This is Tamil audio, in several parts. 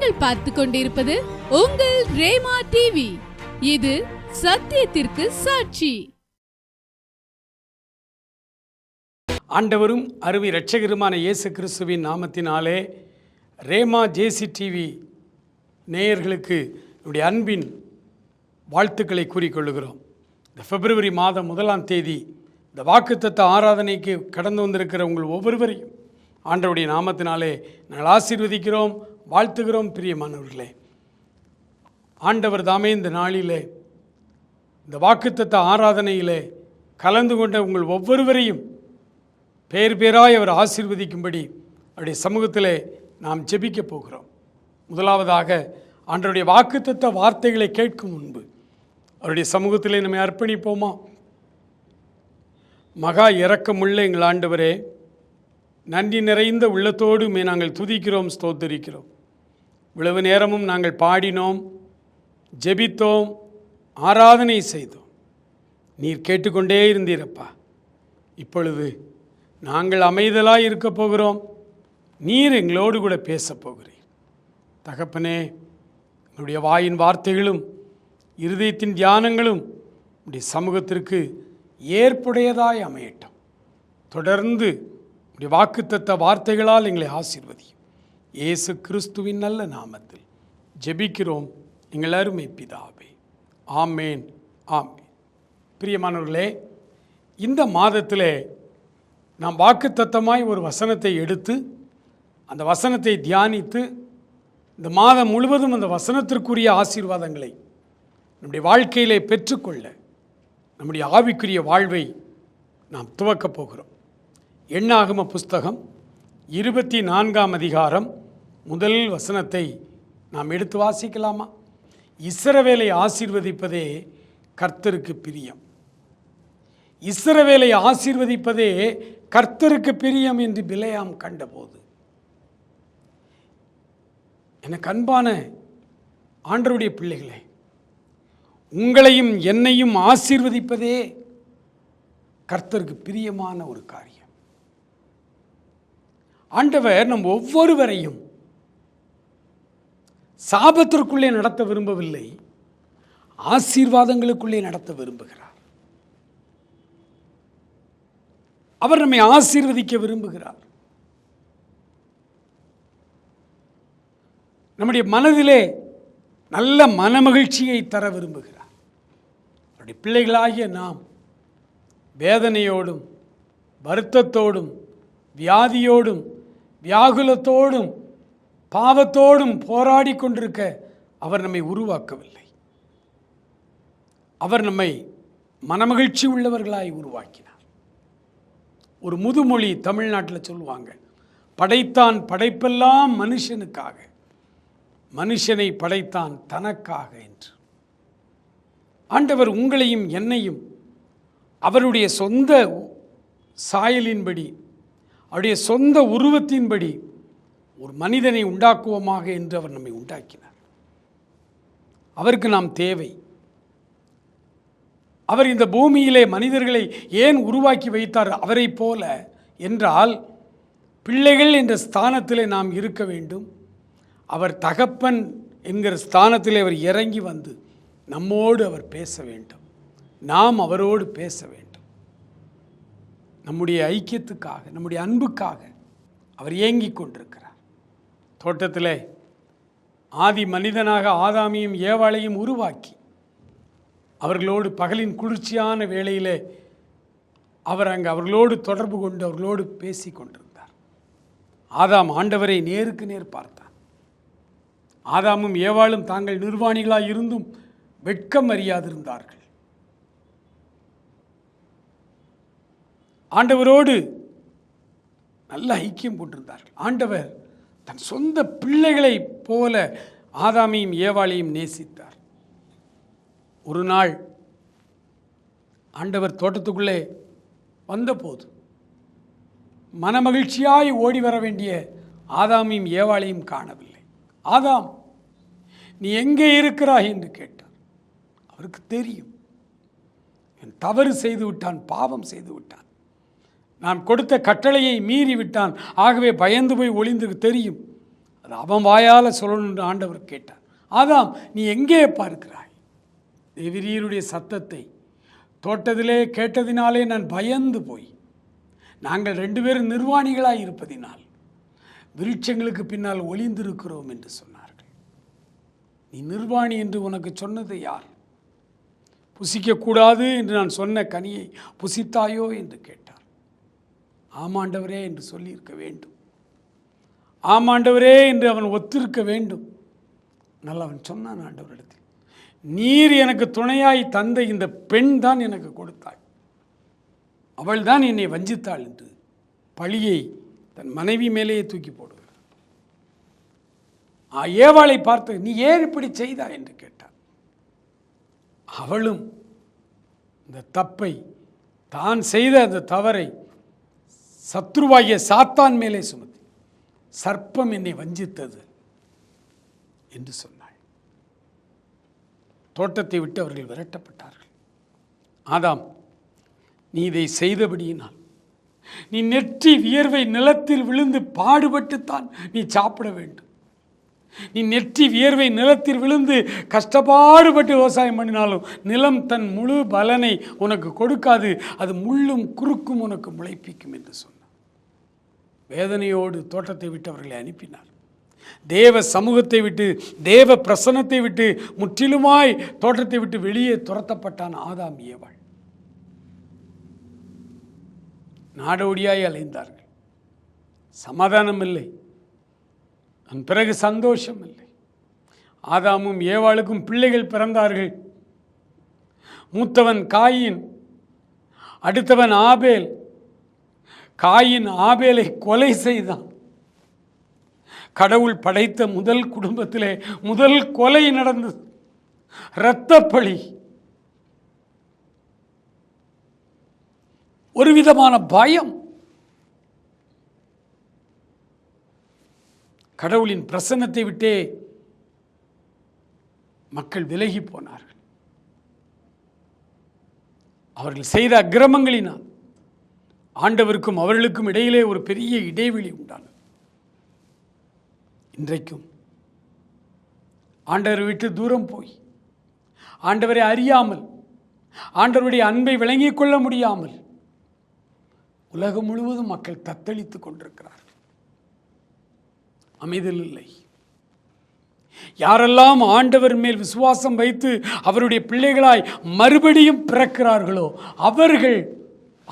நீங்கள் பார்த்து கொண்டிருப்பது உங்கள் ரேமா டிவி இது சத்தியத்திற்கு சாட்சி. ஆண்டவரும் அருவி இரட்சகருமான இயேசு கிறிஸ்துவின் நாமத்தினாலே ரேமா ஜேசி டிவி நேயர்களுக்கு என்னுடைய அன்பின் வாழ்த்துக்களை கூறிக்கொள்கிறோம் இந்த பிப்ரவரி மாதம் முதலாம் தேதி இந்த வாக்குத்தத்த ஆராதனைக்கு கடந்து வந்திருக்கிற உங்கள் ஒவ்வொருவரையும் ஆண்டவருடைய நாமத்தினாலே நாங்கள் ஆசீர்வதிக்கிறோம் வாழ்த்துகிறோம் பிரியமானவர்களே. ஆண்டவர் தாமே இந்த நாளிலே இந்த வாக்குத்தத்த ஆராதனையிலே கலந்து கொண்ட உங்கள் ஒவ்வொருவரையும் பேர் பேராய் அவர் ஆசீர்வதிக்கும்படி அவருடைய சமூகத்திலே நாம் ஜெபிக்கப் போகிறோம். முதலாவதாக ஆண்டவருடைய வாக்குத்தத்த வார்த்தைகளை கேட்கும் முன்பு அவருடைய சமூகத்திலே நம்மை அர்ப்பணிப்போமா? மகா இறக்கமுள்ள எங்கள் ஆண்டவரே நன்றி நிறைந்த உள்ளத்தோடு நாங்கள் துதிக்கிறோம் ஸ்தோத்தரிக்கிறோம். இவ்வளவு நேரமும் நாங்கள் பாடினோம் ஜெபித்தோம் ஆராதனை செய்தோம். நீர் கேட்டுக்கொண்டே இருந்தீரப்பா. இப்பொழுது நாங்கள் அமைதலாக இருக்க போகிறோம். நீர் எங்களோடு கூட பேசப் போகிறீர். தகப்பனே உங்களுடைய வாயின் வார்த்தைகளும் இருதயத்தின் தியானங்களும் உடைய சமூகத்திற்கு ஏற்புடையதாய் அமையட்டும். தொடர்ந்து உடைய வாக்குத்தத்த வார்த்தைகளால் எங்களை ஆசிர்வதியும். இயேசு கிறிஸ்துவின் நல்ல நாமத்தில் ஜெபிக்கிறோம். எங்கள் அருமை பிதாவே. ஆமேன் ஆமேன். பிரியமானவர்களே இந்த மாதத்தில் நாம் வாக்குத்தத்தமாய் ஒரு வசனத்தை எடுத்து அந்த வசனத்தை தியானித்து இந்த மாதம் முழுவதும் அந்த வசனத்திற்குரிய ஆசீர்வாதங்களை நம்முடைய வாழ்க்கையிலே பெற்றுக்கொள்ள நம்முடைய ஆவிக்குரிய வாழ்வை நாம் துவக்கப் போகிறோம். எண்ணாகம புஸ்தகம் இருபத்தி நான்காம் அதிகாரம் முதல் வசனத்தை நாம் எடுத்து வாசிக்கலாமா? இஸ்ரவேலை ஆசீர்வதிப்பதே கர்த்தருக்கு பிரியம். இஸ்ரவேலை ஆசீர்வதிப்பதே கர்த்தருக்கு பிரியம் என்று பிலையாம் கண்டபோது. எனக்கு அன்பான ஆண்டருடைய பிள்ளைகளே உங்களையும் என்னையும் ஆசீர்வதிப்பதே கர்த்தருக்கு பிரியமான ஒரு காரியம். ஆண்டவர் நம் ஒவ்வொருவரையும் சாபத்திற்குள்ளே நடத்த விரும்பவில்லை ஆசீர்வாதங்களுக்குள்ளே நடத்த விரும்புகிறார். அவர் நம்மை ஆசீர்வதிக்க விரும்புகிறார். நம்முடைய மனதிலே நல்ல மனமகிழ்ச்சியை தர விரும்புகிறார். அவருடைய பிள்ளைகளாகிய நாம் வேதனையோடும் வருத்தத்தோடும் வியாதியோடும் வியாகுலத்தோடும் பாவத்தோடும் போராடி கொண்டிருக்க அவர் நம்மை உருவாக்கவில்லை. அவர் நம்மை மனமகிழ்ச்சி உள்ளவர்களாய் உருவாக்கினார். ஒரு முதுமொழி தமிழ்நாட்டில் சொல்லுவாங்க படைத்தான் படைப்பெல்லாம் மனுஷனுக்காக மனுஷனை படைத்தான் தனக்காக என்று. ஆண்டவர் உங்களையும் என்னையும் அவருடைய சொந்த சாயலின்படி அவருடைய சொந்த உருவத்தின்படி ஒரு மனிதனை உண்டாக்குவோமாக என்று அவர் நம்மை உண்டாக்கினார். அவருக்கு நாம் தேவை. அவர் இந்த பூமியிலே மனிதர்களை ஏன் உருவாக்கி வைத்தார் அவரைப் போல என்றால் பிள்ளைகள் என்ற ஸ்தானத்திலே நாம் இருக்க வேண்டும். அவர் தகப்பன் என்கிற ஸ்தானத்திலே அவர் இறங்கி வந்து நம்மோடு அவர் பேச வேண்டும். நாம் அவரோடு பேச வேண்டும். நம்முடைய ஐக்கியத்துக்காக நம்முடைய அன்புக்காக அவர் ஏங்கிக் கொண்டிருக்கிறார். தோட்டத்திலே ஆதி மனிதனாக ஆதாமியும் ஏவாளையும் உருவாக்கி அவர்களோடு பகலின் குளிர்ச்சியான வேளையிலே அவர் அங்கே அவர்களோடு தொடர்பு கொண்டு அவர்களோடு பேசி கொண்டிருந்தார். ஆதாம் ஆண்டவரை நேருக்கு நேர் பார்த்தார் ஆதாமும் ஏவாளும் தாங்கள் நிர்வாணிகளாக இருந்தும் வெட்கம் அறியாதிருந்தார்கள். ஆண்டவரோடு நல்ல ஐக்கியம் கொண்டிருந்தார்கள் ஆண்டவர் தன் சொந்த பிள்ளைகளைப் போல ஆதாமியும் ஏவாளையும் நேசித்தார். ஒரு நாள் ஆண்டவர் தோட்டத்துக்குள்ளே வந்தபோது மனமகிழ்ச்சியாய் ஓடி வர வேண்டிய ஆதாமியும் ஏவாளையும் காணவில்லை. ஆதாம் நீ எங்கே இருக்கிறாய்? என்று கேட்டார். அவருக்கு தெரியும். என் தவறு செய்து விட்டான் பாவம் செய்து விட்டான் நான் கொடுத்த கட்டளையை மீறி விட்டான். ஆகவே பயந்து போய் ஒளிந்து தெரியும். அது அவன் வாயால் சொல்லணும்னு ஆண்டவர் கேட்டார். ஆதாம் நீ எங்கே பார்க்கிறாய்? தேவிரியருடைய சத்தத்தை தோட்டத்திலே கேட்டதினாலே நான் பயந்து போய் நாங்கள் ரெண்டு பேரும் நிர்வாணிகளாக இருப்பதினால் விருட்சங்களுக்கு பின்னால் ஒளிந்திருக்கிறோம் என்று சொன்னார்கள். நீ நிர்வாணி என்று உனக்கு சொன்னது யார்? புசிக்கக்கூடாது என்று நான் சொன்ன கனியை புசித்தாயோ என்று கேட்டார். ஆமாண்டவரே என்று சொல்லியிருக்க வேண்டும். ஆமாண்டவரே என்று அவன் ஒத்திருக்க வேண்டும். நல்ல அவன் சொன்னான் ஆண்டவரிடத்தில் நீர் எனக்கு துணையாய் தந்த இந்த பெண் தான் எனக்கு கொடுத்தாள். அவள் தான் என்னை வஞ்சித்தாள் என்று பழியை தன் மனைவி மேலேயே தூக்கி போடுகிறார். ஆ, ஏவாளை பார்த்து நீ ஏன் இப்படி செய்தா? என்று கேட்டார் அவளும் இந்த தப்பை தான் செய்த அந்த தவறை சத்ருவாகிய சாத்தான் மேலே சுமத்தி சர்ப்பம் என்னை வஞ்சித்தது என்று சொன்னாள். தோட்டத்தை விட்டு அவர்கள் விரட்டப்பட்டார்கள். ஆதாம் நீ இதை செய்தபடியினால் நீ நெற்றி வியர்வை நிலத்தில் விழுந்து பாடுபட்டுத்தான் நீ சாப்பிட வேண்டும். நீ நெற்றி வியர்வை நிலத்தில் விழுந்து கஷ்டப்பாடுபட்டு விவசாயம் பண்ணினாலும் நிலம் தன் முழு பலனை உனக்கு கொடுக்காது அது முள்ளும் குறுக்கும் உனக்கு முளைப்பிக்கும் என்று சொன்னார் வேதனையோடு தோட்டத்தை விட்டு அவர்களை அனுப்பினார். தேவ சமூகத்தை விட்டு தேவ பிரசன்னத்தை விட்டு முற்றிலுமாய் தோட்டத்தை விட்டு வெளியே துரத்தப்பட்டான் ஆதாம் ஏவாள். நாடோடியாய் அலைந்தார்கள். சமாதானம் இல்லை அதன் பிறகு சந்தோஷம் இல்லை ஆதாமும் ஏவாளுக்கும் பிள்ளைகள் பிறந்தார்கள். மூத்தவன் காயின் அடுத்தவன் ஆபேல் காயின் ஆபேலை கொலை செய்தான். கடவுள் படைத்த முதல் குடும்பத்திலே முதல் கொலை நடந்தது. இரத்தப்பழி. ஒரு விதமான பயம். கடவுளின் பிரசன்னத்தை விட்டே மக்கள் விலகி போனார்கள். அவர்கள் செய்த அக்கிரமங்களினால் ஆண்டவருக்கும் அவர்களுக்கும் இடையிலே ஒரு பெரிய இடைவெளி உண்டானது. இன்றைக்கும் ஆண்டவரை விட்டு தூரம் போய் ஆண்டவரை அறியாமல் ஆண்டவருடைய அன்பை விளங்கிக் கொள்ள முடியாமல் உலகம் முழுவதும் மக்கள் தத்தளித்துக் கொண்டிருக்கிறார்கள். அமைதல் இல்லை. யாரெல்லாம் ஆண்டவர் மேல் விசுவாசம் வைத்து அவருடைய பிள்ளைகளாய் மறுபடியும் பிறக்கிறார்களோ அவர்கள்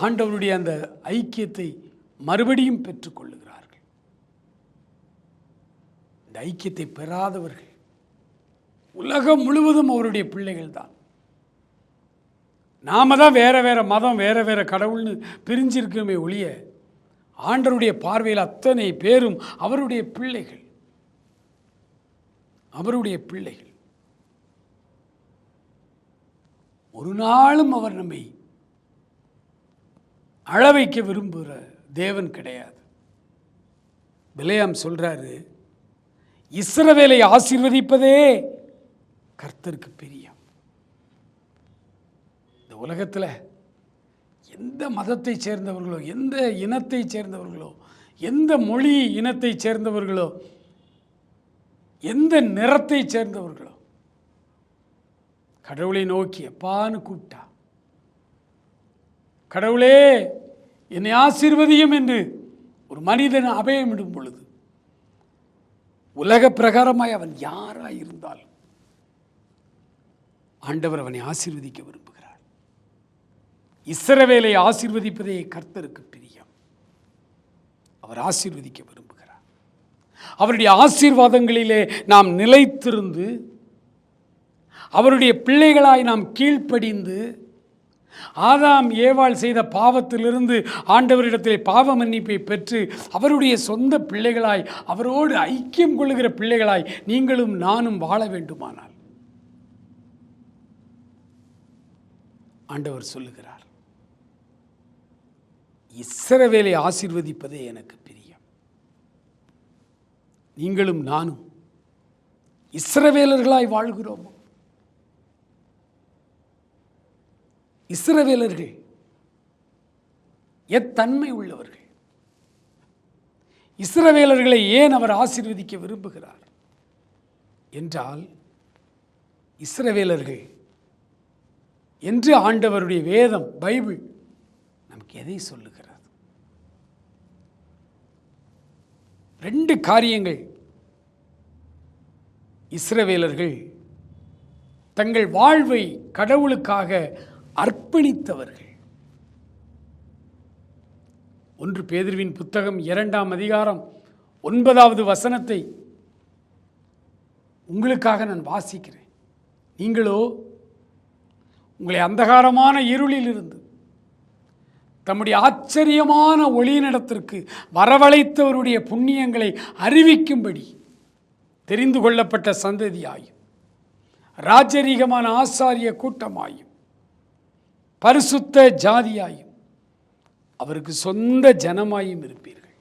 ஆண்டவருடைய அந்த ஐக்கியத்தை மறுபடியும் பெற்றுக்கொள்ளுகிறார்கள். இந்த ஐக்கியத்தை பெறாதவர்கள் உலகம் முழுவதும் அவருடைய பிள்ளைகள் தான் நாம தான் வேற வேற மதம் வேற வேற கடவுள்னு பிரிஞ்சிருக்கோமே ஒழிய ஆண்டவருடைய பார்வையில் அத்தனை பேரும் அவருடைய பிள்ளைகள். அவருடைய பிள்ளைகள். ஒரு நாளும் அவர் நம்மை அழ வைக்க விரும்புகிற தேவன் கிடையாது. விலையாம் சொல்கிறாரு இஸ்ரவேலை ஆசீர்வதிப்பதே கர்த்தருக்கு பிரியம். இந்த உலகத்தில் எந்த மதத்தை சேர்ந்தவர்களோ எந்த இனத்தை சேர்ந்தவர்களோ எந்த மொழி இனத்தை சேர்ந்தவர்களோ எந்த நிறத்தை சேர்ந்தவர்களோ கடவுளை நோக்கி எப்பான்னு கூப்பிட்டா கடவுளே என்னை ஆசீர்வதியும் என்று ஒரு மனிதன் அபயமிடும் பொழுது உலக பிரகாரமாய் அவன் யாராக இருந்தாலும் ஆண்டவர் அவனை ஆசீர்வதிக்க விரும்புகிறார். இசரவேலை ஆசீர்வதிப்பதே கர்த்தருக்கு பிரியம். அவர் ஆசீர்வதிக்க விரும்புகிறார். அவருடைய ஆசீர்வாதங்களிலே நாம் நிலைத்திருந்து அவருடைய பிள்ளைகளாய் நாம் கீழ்ப்படிந்து ஆதாம் ஏவாள் செய்த பாவத்திலிருந்து ஆண்டவரிடத்திலே பாவ மன்னிப்பை பெற்று அவருடைய சொந்த பிள்ளைகளாய் அவரோடு ஐக்கியம் கொள்ளுகிற பிள்ளைகளாய் நீங்களும் நானும் வாழ வேண்டுமானால். ஆண்டவர் சொல்லுகிறார் இஸ்ரவேலை ஆசிர்வதிப்பதே எனக்கு பிரியம். நீங்களும் நானும் இஸ்ரவேலர்களாய் வாழ்கிறோமோ? இஸ்ரவேலர்கள் எத்தன்மை உள்ளவர்கள். இஸ்ரவேலர்களை ஏன் அவர் ஆசீர்வதிக்க விரும்புகிறார்? என்றால் இஸ்ரவேலர்கள் என்று ஆண்டவருடைய வேதம் பைபிள் நமக்கு எதை சொல்லுகிறது? ரெண்டு காரியங்கள் இஸ்ரவேலர்கள் தங்கள் வாழ்வை கடவுளுக்காக அர்ப்பணித்தவர்கள். ஒன்று பேதிர்வின் புத்தகம் இரண்டாம் அதிகாரம் ஒன்பதாவது வசனத்தை உங்களுக்காக நான் வாசிக்கிறேன். நீங்களோ உங்களை அந்தகாரமான இருளிலிருந்து தம்முடைய ஆச்சரியமான ஒளியினிடத்திற்கு வரவழைத்தவருடைய புண்ணியங்களை அறிவிக்கும்படி தெரிந்து கொள்ளப்பட்ட சந்ததியாயும் ராஜரீகமான ஆசாரிய கூட்டமாயும் பரிசுத்த ஜாதியாயும் அவருக்கு சொந்த ஜனமாயும் இருப்பீர்கள்.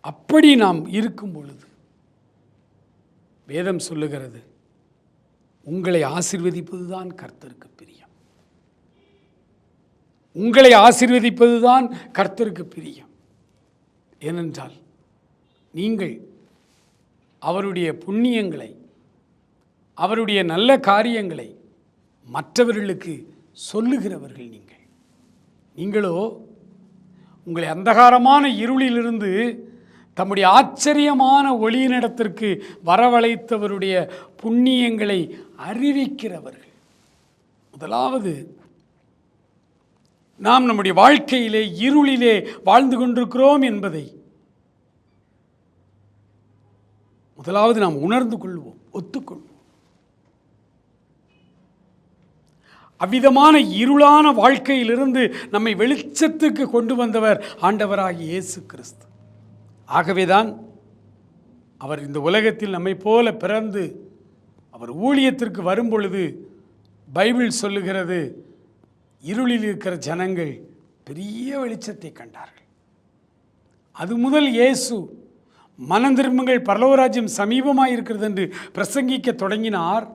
அப்படி நாம் இருக்கும் பொழுது வேதம் சொல்லுகிறது உங்களை ஆசிர்வதிப்பதுதான் கர்த்தருக்கு பிரியம். உங்களை ஆசிர்வதிப்பதுதான் கர்த்தருக்கு பிரியம். ஏனென்றால் நீங்கள் அவருடைய புண்ணியங்களை அவருடைய நல்ல காரியங்களை மற்றவர்களுக்கு சொல்லுகிறவர்கள் நீங்கள். நீங்களோ உங்களை அந்தகாரமான இருளிலிருந்து தம்முடைய ஆச்சரியமான ஒளியினிடத்திற்கு வரவழைத்தவருடைய புண்ணியங்களை அறிவிக்கிறவர்கள். முதலாவது நாம் நம்முடைய வாழ்க்கையிலே இருளிலே வாழ்ந்து கொண்டிருக்கிறோம் என்பதை முதலாவது நாம் உணர்ந்து கொள்வோம் ஒத்துக்கொள்வோம். அவ்விதமான இருளான வாழ்க்கையிலிருந்து நம்மை வெளிச்சத்துக்கு கொண்டு வந்தவர் ஆண்டவராகிய இயேசு கிறிஸ்து. ஆகவேதான் அவர் இந்த உலகத்தில் நம்மை போல பிறந்து அவர் ஊழியத்திற்கு வரும் பொழுது பைபிள் சொல்லுகிறது இருளில் இருக்கிற ஜனங்கள் பெரிய வெளிச்சத்தை கண்டார்கள். அது முதல் இயேசு மனந்திரும்புங்கள் பரலோராஜ்யம் சமீபமாக இருக்கிறது என்று பிரசங்கிக்க தொடங்கினார்.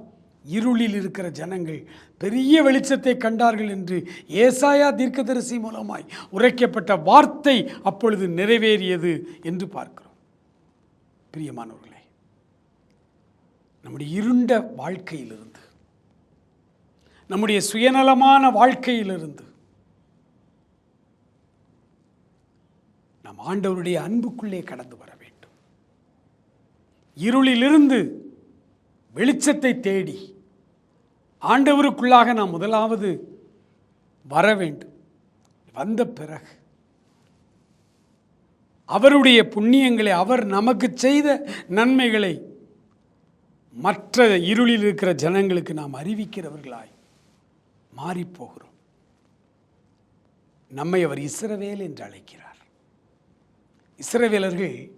இருளில் இருக்கிற ஜனங்கள் பெரிய வெளிச்சத்தை கண்டார்கள் என்று ஏசாயா தீர்க்கதரிசி மூலமாய் உரைக்கப்பட்ட வார்த்தை அப்பொழுது நிறைவேறியது என்று பார்க்கிறோம். பிரியமானவர்களே நம்முடைய இருண்ட வாழ்க்கையிலிருந்து நம்முடைய சுயநலமான வாழ்க்கையிலிருந்து நாம் ஆண்டவருடைய அன்புக்குள்ளே கடந்து வர வேண்டும். இருளிலிருந்து வெளிச்சத்தை தேடி ஆண்டவருக்குள்ளாக நாம் முதலாவது வர வேண்டும். வந்த பிறகு அவருடைய புண்ணியங்களை அவர் நமக்கு செய்த நன்மைகளை மற்ற இருளில் இருக்கிற ஜனங்களுக்கு நாம் அறிவிக்கிறவர்களாய் மாறிப்போகிறோம். நம்மை அவர் இஸ்ரவேல் என்று அழைக்கிறார். இஸ்ரவேலர்கள்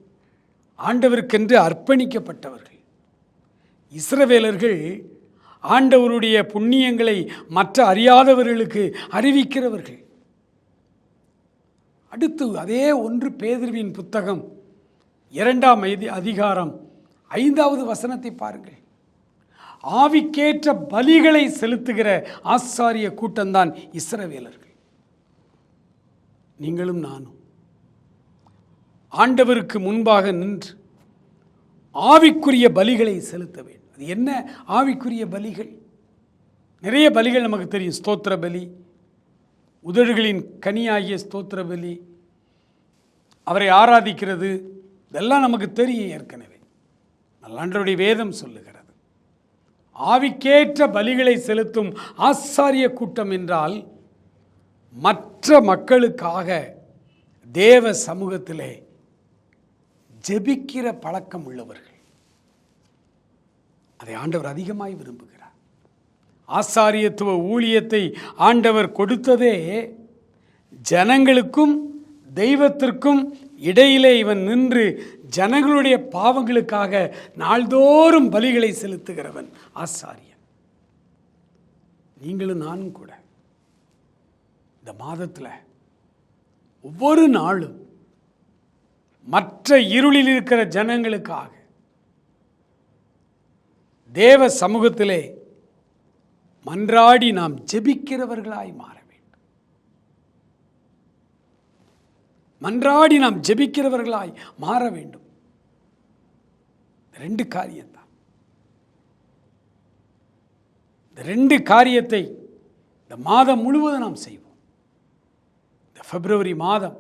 ஆண்டவருக்கென்று அர்ப்பணிக்கப்பட்டவர்கள். இஸ்ரவேலர்கள் ஆண்டவருடைய புண்ணியங்களை மற்ற அறியாதவர்களுக்கு அறிவிக்கிறவர்கள். அடுத்து அதே ஒன்று பேதுருவின் புத்தகம் இரண்டாம் அதிகாரம் ஐந்தாவது வசனத்தை பாருங்கள். ஆவிக்கேற்ற பலிகளை செலுத்துகிற ஆசாரிய கூட்டம்தான் இஸ்ரவேலர்கள். நீங்களும் நானும். ஆண்டவருக்கு முன்பாக நின்று ஆவிக்குரிய பலிகளை செலுத்த வேண்டும். அது என்ன? ஆவிக்குரிய பலிகள். நிறைய பலிகள் நமக்கு தெரியும். ஸ்தோத்திர பலி உதடுகளின் கனியாகிய ஸ்தோத்திர பலி அவரை ஆராதிக்கிறது. இதெல்லாம் நமக்கு தெரியும் ஏற்கனவே. நல்லாண்டருடைய வேதம் சொல்லுகிறது. ஆவிக்கேற்ற பலிகளை செலுத்தும் ஆசாரிய கூட்டம் என்றால் மற்ற மக்களுக்காக தேவ சமூகத்திலே ஜெபிக்கிற பழக்கம் உள்ளவர்கள். அதை ஆண்டவர் அதிகமாய் விரும்புகிறார். ஆசாரியத்துவ ஊழியத்தை ஆண்டவர் கொடுத்ததே ஜனங்களுக்கும் தெய்வத்திற்கும் இடையிலே இவன் நின்று ஜனங்களுடைய பாவங்களுக்காக நாள்தோறும் பலிகளை செலுத்துகிறவன் ஆசாரியன். நீங்களும் நானும் கூட இந்த மாதத்தில் ஒவ்வொரு நாளும் மற்ற இருளில் இருக்கிற ஜனங்களுக்காக தேவ சமூகத்திலே மன்றாடி நாம் ஜெபிக்கிறவர்களாய் மாற வேண்டும். மன்றாடி நாம் ஜெபிக்கிறவர்களாய் மாற வேண்டும். ரெண்டு காரியம்தான் இந்த ரெண்டு காரியத்தை இந்த மாதம் முழுவதும் நாம் செய்வோம். இந்த பிப்ரவரி மாதம்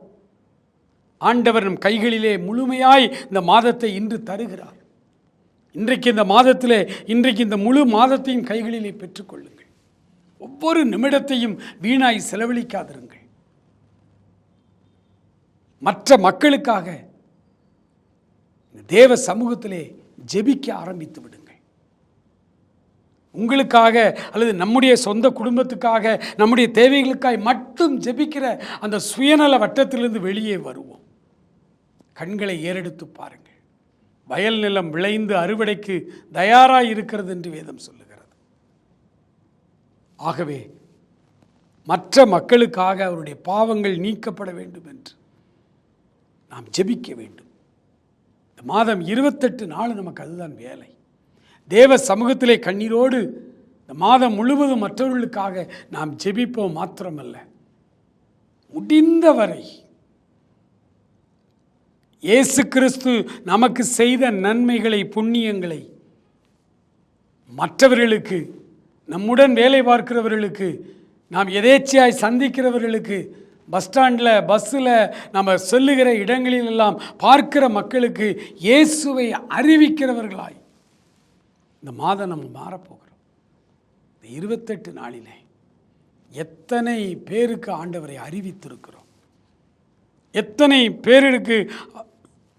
ஆண்டவர் நம் கைகளிலே முழுமையாய் இந்த மாதத்தை இன்று தருகிறார். இன்றைக்கு இந்த மாதத்திலே இன்றைக்கு இந்த முழு மாதத்தையும் கைகளிலே பெற்றுக்கொள்ளுங்கள். ஒவ்வொரு நிமிடத்தையும் வீணாய் செலவழிக்காதிருங்கள். மற்ற மக்களுக்காக தேவ சமூகத்திலே ஜெபிக்க ஆரம்பித்து விடுங்கள். உங்களுக்காக அல்லது நம்முடைய சொந்த குடும்பத்துக்காக நம்முடைய தேவைகளுக்காய் மட்டும் ஜெபிக்கிற அந்த சுயநல வட்டத்திலிருந்து வெளியே வருவோம். கண்களை ஏறெடுத்து பாருங்கள். வயல் நிலம் விளைந்து அறுவடைக்கு தயாராக இருக்கிறது என்று வேதம் சொல்லுகிறது. ஆகவே மற்ற மக்களுக்காக அவருடைய பாவங்கள் நீக்கப்பட வேண்டும் என்று நாம் ஜெபிக்க வேண்டும். இந்த மாதம் இருபத்தெட்டு நாள் நமக்கு அதுதான் வேலை. தேவ சமூகத்திலே கண்ணீரோடு இந்த மாதம் முழுவதும் மற்றவர்களுக்காக நாம் ஜெபிப்போம் மாத்திரமல்ல. முடிந்தவரை இயேசு கிறிஸ்து நமக்கு செய்த நன்மைகளை புண்ணியங்களை மற்றவர்களுக்கு நம்முடன் வேலை பார்க்கிறவர்களுக்கு நாம் எதேச்சியாய் சந்திக்கிறவர்களுக்கு பஸ் ஸ்டாண்டில் பஸ்ஸில் நம்ம சொல்லுகிற இடங்களிலெல்லாம் பார்க்கிற மக்களுக்கு இயேசுவை அறிவிக்கிறவர்களாய் இந்த மாதம் நம்ம மாறப்போகிறோம். இந்த இருபத்தெட்டு நாளிலே எத்தனை பேருக்கு ஆண்டவரை அறிவித்திருக்கிறோம்? எத்தனை பேருக்கு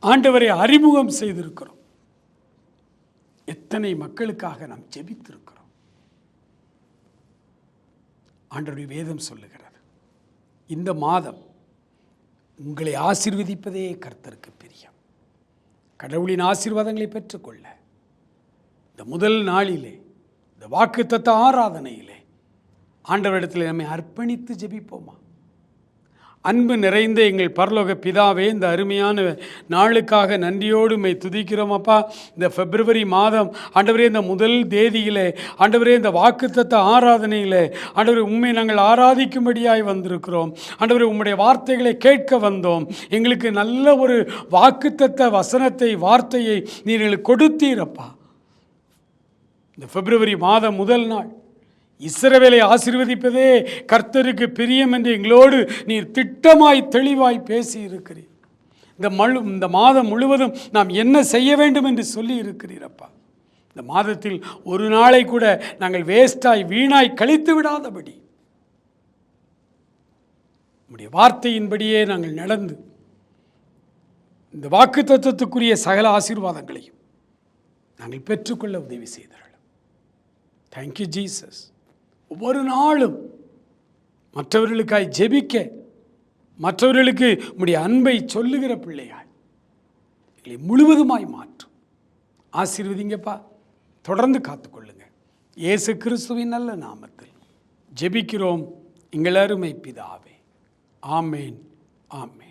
ஆண்டவரை அறிமுகம் செய்திருக்கிறோம். எத்தனை மக்களுக்காக நாம் ஜெபித்திருக்கிறோம். ஆண்டவருடைய வேதம் சொல்லுகிறது. இந்த மாதம் உங்களை ஆசிர்வதிப்பதே கர்த்தருக்கு பிரியம். கடவுளின் ஆசீர்வாதங்களை பெற்றுக்கொள்ள இந்த முதல் நாளிலே இந்த வாக்குத்தத்த ஆராதனையிலே ஆண்டவரிடத்தில் நம்மை அர்ப்பணித்து ஜெபிப்போமா? அன்பு நிறைந்த எங்கள் பரலோக பிதாவே இந்த அருமையான நாளுக்காக நன்றியோடு மை துதிக்கிறோம் அப்பா. இந்த பிப்ரவரி மாதம் ஆண்டவரே இந்த முதல் தேதியிலே ஆண்டவரே இந்த வாக்குத்தத்த ஆராதனையிலே ஆண்டவரே உண்மை நாங்கள் ஆராதிக்கும்படியாய் வந்திருக்கிறோம். ஆண்டவரே உம்முடைய வார்த்தைகளை கேட்க வந்தோம். எங்களுக்கு நல்ல ஒரு வாக்குத்தத்த வசனத்தை வார்த்தையை நீங்கள் கொடுத்தீரப்பா இந்த பிப்ரவரி மாதம் முதல் நாள் இஸ்ரவேலை ஆசிர்வதிப்பதே கர்த்தருக்கு பிரியம் என்று எங்களோடு நீர் திட்டமாய் தெளிவாய் பேசி இருக்கிறீர் இந்த மழு இந்த மாதம் முழுவதும் நாம் என்ன செய்ய வேண்டும் என்று சொல்லி இருக்கிறீரப்பா இந்த மாதத்தில் ஒரு நாளை கூட நாங்கள் வேஸ்டாய் வீணாய் கழித்து விடாதபடி. நம்முடைய வார்த்தையின்படியே நாங்கள் நடந்து இந்த வாக்கு தத்துவத்துக்குரிய சகல ஆசீர்வாதங்களையும் நாங்கள் பெற்றுக்கொள்ள உதவி செய்தார்கள் தேங்க்யூ ஜீசஸ் ஒவ்வொரு நாளும் மற்றவர்களுக்காய் ஜெபிக்க மற்றவர்களுக்கு உம்முடைய அன்பை சொல்லுகிற பிள்ளையாய் எங்களை முழுவதுமாய் மாற்றும். ஆசீர்வதிங்கப்பா. தொடர்ந்து காத்துக்கொள்ளுங்க. இயேசு கிறிஸ்துவின் நல்ல நாமத்தில் ஜெபிக்கிறோம். எங்கள் அருமை பிதாவே. ஆமேன். ஆமேன்.